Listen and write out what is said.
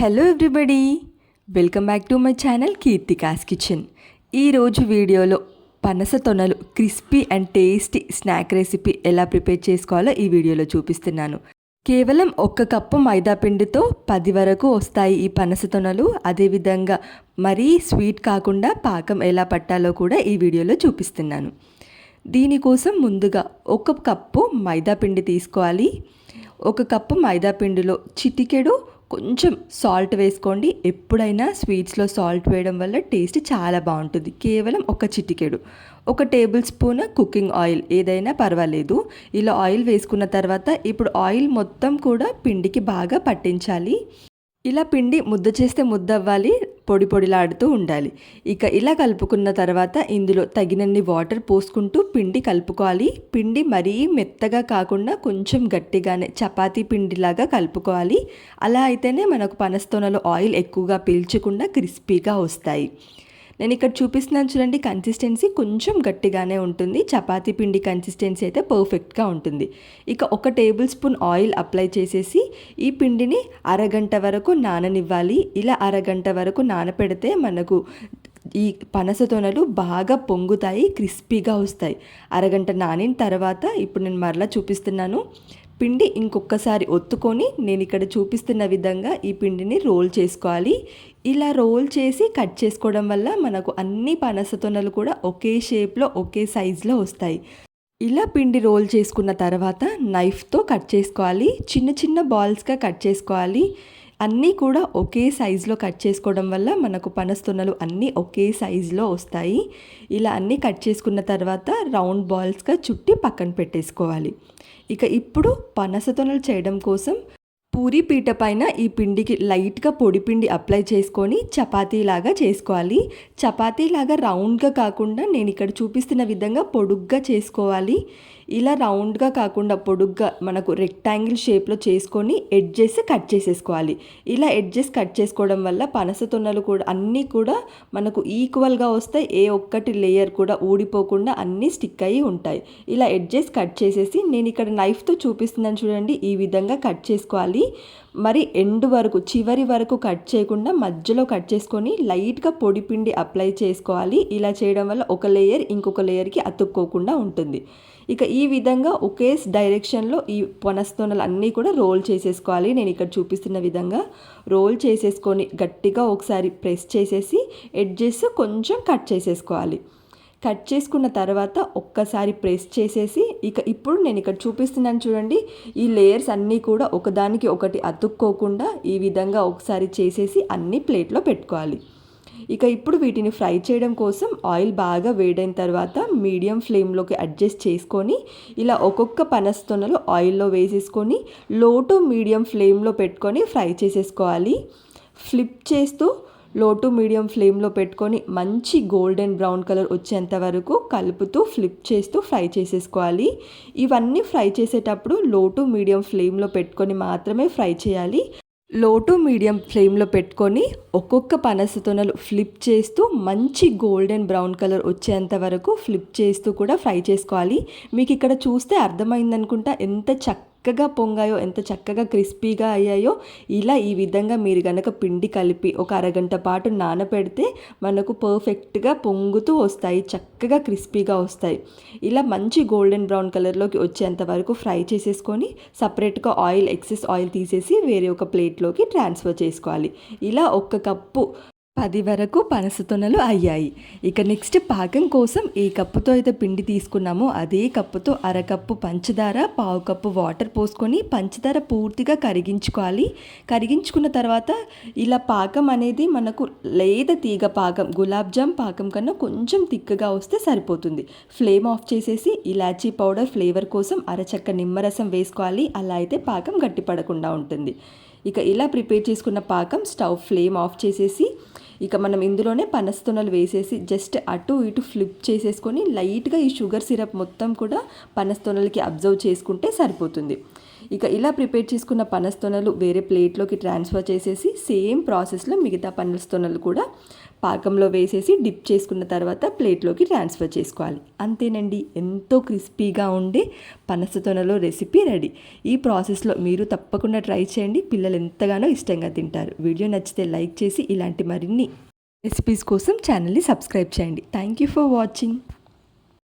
Hello everybody welcome back to my channel Keerthika's kitchen ఈరోజు వీడియోలో పనస తొనలు crispy and tasty snack recipe ఎలా ప్రిపేర్ చేసుకోవాలో ఈ వీడియోలో చూపిస్తున్నాను. కేవలం ఒక్క కప్పు మైదాపిండితో పది వరకు వస్తాయి ఈ పనస తొనలు. అదేవిధంగా మరీ స్వీట్ కాకుండా పాకం ఎలా పట్టాలో కూడా ఈ వీడియోలో చూపిస్తున్నాను. దీనికోసం ముందుగా ఒక కప్పు మైదాపిండి తీసుకోవాలి. ఒక కప్పు మైదాపిండిలో చిటికెడు కొంచెం సాల్ట్ వేసుకోండి. ఎప్పుడైనా స్వీట్స్లో సాల్ట్ వేయడం వల్ల టేస్ట్ చాలా బాగుంటుంది. కేవలం ఒక చిటికెడు. ఒక టేబుల్ స్పూన్ కుకింగ్ ఆయిల్. ఏదైనా పర్వాలేదు. ఇలా ఆయిల్ వేసుకున్న తర్వాత ఇప్పుడు ఆయిల్ మొత్తం కూడా పిండికి బాగా పట్టించాలి. ఇలా పిండి ముద్ద చేస్తే ముద్ద అవ్వాలి పొడి పొడిలాడుతూ ఉండాలి. ఇక ఇలా కలుపుకున్న తర్వాత ఇందులో తగినన్ని వాటర్ పోసుకుంటూ పిండి కలుపుకోవాలి. పిండి మరీ మెత్తగా కాకుండా కొంచెం గట్టిగానే చపాతీ పిండిలాగా కలుపుకోవాలి. అలా అయితేనే మనకు పనస్తోనలో ఆయిల్ ఎక్కువగా పీల్చకుండా క్రిస్పీగా వస్తాయి. నేను ఇక్కడ చూపిస్తున్నాను చూడండి కన్సిస్టెన్సీ కొంచెం గట్టిగానే ఉంటుంది. చపాతీ పిండి కన్సిస్టెన్సీ అయితే పర్ఫెక్ట్గా ఉంటుంది. ఇక ఒక టేబుల్ స్పూన్ ఆయిల్ అప్లై చేసేసి ఈ పిండిని అరగంట వరకు నాననివ్వాలి. ఇలా అరగంట వరకు నానపెడితే మనకు ఈ పనస తొనలు బాగా పొంగుతాయి క్రిస్పీగా వస్తాయి. అరగంట నానిన తర్వాత ఇప్పుడు నేను మరలా చూపిస్తున్నాను. పిండి ఇంకొకసారి ఒత్తుకొని నేను ఇక్కడ చూపిస్తున్న విధంగా ఈ పిండిని రోల్ చేసుకోవాలి. ఇలా రోల్ చేసి కట్ చేసుకోవడం వల్ల మనకు అన్ని పనస తొనలు కూడా ఒకే షేప్లో ఒకే సైజులో వస్తాయి. ఇలా పిండి రోల్ చేసుకున్న తర్వాత నైఫ్తో కట్ చేసుకోవాలి. చిన్న చిన్న బాల్స్గా కట్ చేసుకోవాలి. అన్నీ కూడా ఒకే సైజులో కట్ చేసుకోవడం వల్ల మనకు పనస్తున్నలు అన్నీ ఒకే సైజులో వస్తాయి. ఇలా అన్నీ కట్ చేసుకున్న తర్వాత రౌండ్ బాల్స్గా చుట్టి పక్కన పెట్టేసుకోవాలి. ఇక ఇప్పుడు పనసతొనలు చేయడం కోసం పూరి పీట పైన ఈ పిండికి లైట్గా పొడి పిండి అప్లై చేసుకొని చపాతీలాగా చేసుకోవాలి. చపాతీలాగా రౌండ్గా కాకుండా నేను ఇక్కడ చూపిస్తున్న విధంగా పొడుగ్గా చేసుకోవాలి. ఇలా రౌండ్గా కాకుండా పొడుగ్గా మనకు రెక్టాంగిల్ షేప్లో చేసుకొని ఎడ్జెస్ కట్ చేసేసుకోవాలి. ఇలా ఎడ్జెస్ కట్ చేసుకోవడం వల్ల పనస తొన్నలు కూడా అన్నీ కూడా మనకు ఈక్వల్గా వస్తాయి. ఏ ఒక్కటి లేయర్ కూడా ఊడిపోకుండా అన్నీ స్టిక్ అయ్యి ఉంటాయి. ఇలా ఎడ్జెస్ కట్ చేసేసి నేను ఇక్కడ నైఫ్తో చూపిస్తున్నాను చూడండి. ఈ విధంగా కట్ చేసుకోవాలి. మరి ఎండ్ వరకు చివరి వరకు కట్ చేయకుండా మధ్యలో కట్ చేసుకొని లైట్గా పొడి పిండి అప్లై చేసుకోవాలి. ఇలా చేయడం వల్ల ఒక లేయర్ ఇంకొక లేయర్కి అతుక్కోకుండా ఉంటుంది. ఇక ఈ విధంగా ఒకే డైరెక్షన్లో ఈ పొనస్తోనలు అన్నీ కూడా రోల్ చేసేసుకోవాలి. నేను ఇక్కడ చూపిస్తున్న విధంగా రోల్ చేసేసుకొని గట్టిగా ఒకసారి ప్రెస్ చేసేసి ఎడ్జెస్ కొంచెం కట్ చేసేసుకోవాలి. కట్ చేసుకున్న తర్వాత ఒక్కసారి ప్రెస్ చేసేసి ఇక ఇప్పుడు నేను ఇక్కడ చూపిస్తున్నాను చూడండి ఈ లేయర్స్ అన్నీ కూడా ఒకదానికి ఒకటి అతుక్కోకుండా ఈ విధంగా ఒకసారి చేసేసి అన్ని ప్లేట్లో పెట్టుకోవాలి. ఇక ఇప్పుడు వీటిని ఫ్రై చేయడం కోసం ఆయిల్ బాగా వేడైన తర్వాత మీడియం ఫ్లేమ్లోకి అడ్జస్ట్ చేసుకొని ఇలా ఒక్కొక్క పనస్తొనలు ఆయిల్లో వేసేసుకొని లో టు మీడియం ఫ్లేమ్లో పెట్టుకొని ఫ్రై చేసేసుకోవాలి. ఫ్లిప్ చేస్తూ లో టు మీడియం ఫ్లేమ్లో పెట్టుకొని మంచి గోల్డెన్ బ్రౌన్ కలర్ వచ్చేంత వరకు కలుపుతూ ఫ్లిప్ చేస్తూ ఫ్రై చేసేసుకోవాలి. ఇవన్నీ ఫ్రై చేసేటప్పుడు లో టు మీడియం ఫ్లేమ్లో పెట్టుకొని మాత్రమే ఫ్రై చేయాలి. లో టు మీడియం ఫ్లేమ్లో పెట్టుకొని ఒక్కొక్క పనస తొనలు ఫ్లిప్ చేస్తూ మంచి గోల్డెన్ బ్రౌన్ కలర్ వచ్చేంత వరకు ఫ్లిప్ చేస్తూ కూడా ఫ్రై చేసుకోవాలి. మీకు ఇక్కడ చూస్తే అర్థమైందనుకుంటా ఎంత చక్క చక్కగా పొంగాయో ఎంత చక్కగా క్రిస్పీగా అయ్యాయో ఇలా ఈ విధంగా మీరు కనుక పిండి కలిపి ఒక అరగంట పాటు నానపెడితే మనకు పర్ఫెక్ట్గా పొంగుతూ వస్తాయి చక్కగా క్రిస్పీగా వస్తాయి. ఇలా మంచి గోల్డెన్ బ్రౌన్ కలర్లోకి వచ్చేంత వరకు ఫ్రై చేసేసుకొని సపరేట్గా ఆయిల్ ఎక్సెస్ ఆయిల్ తీసేసి వేరే ఒక ప్లేట్లోకి ట్రాన్స్ఫర్ చేసుకోవాలి. ఇలా ఒక్క కప్పు పది వరకు పనసతొనలు అయ్యాయి. ఇక నెక్స్ట్ పాకం కోసం ఏ కప్పుతో అయితే పిండి తీసుకున్నామో అదే కప్పుతో అరకప్పు పంచదార పావు కప్పు వాటర్ పోసుకొని పంచదార పూర్తిగా కరిగించుకోవాలి. కరిగించుకున్న తర్వాత ఇలా పాకం అనేది మనకు లేత తీగ పాకం గులాబ్ జామ్ పాకం కన్నా కొంచెం తిక్కగా వస్తే సరిపోతుంది. ఫ్లేమ్ ఆఫ్ చేసేసి ఇలాచీ పౌడర్ ఫ్లేవర్ కోసం అరచక్క నిమ్మరసం వేసుకోవాలి. అలా అయితే పాకం గట్టిపడకుండా ఉంటుంది. ఇక ఇలా ప్రిపేర్ చేసుకున్న పాకం స్టవ్ ఫ్లేమ్ ఆఫ్ చేసేసి ఇక మనం ఇందులోనే పనస్తొనలు వేసేసి జస్ట్ అటు ఇటు ఫ్లిప్ చేసేసుకొని లైట్గా ఈ షుగర్ సిరప్ మొత్తం కూడా పనస్తొనలకి అబ్జర్వ్ చేసుకుంటే సరిపోతుంది. ఇక ఇలా ప్రిపేర్ చేసుకున్న పనస్తొనలు వేరే ప్లేట్లోకి ట్రాన్స్ఫర్ చేసేసి సేమ్ ప్రాసెస్లో మిగతా పనస్తొనలు కూడా పాకంలో వేసేసి డిప్ చేసుకున్న తర్వాత ప్లేట్లోకి ట్రాన్స్ఫర్ చేసుకోవాలి. అంతేనండి. ఎంతో క్రిస్పీగా ఉండే పనస తొనలో రెసిపీ రెడీ. ఈ ప్రాసెస్లో మీరు తప్పకుండా ట్రై చేయండి. పిల్లలు ఎంతగానో ఇష్టంగా తింటారు. వీడియో నచ్చితే లైక్ చేసి ఇలాంటి మరిన్ని రెసిపీస్ కోసం ఛానల్ని సబ్స్క్రైబ్ చేయండి. Thank you for watching.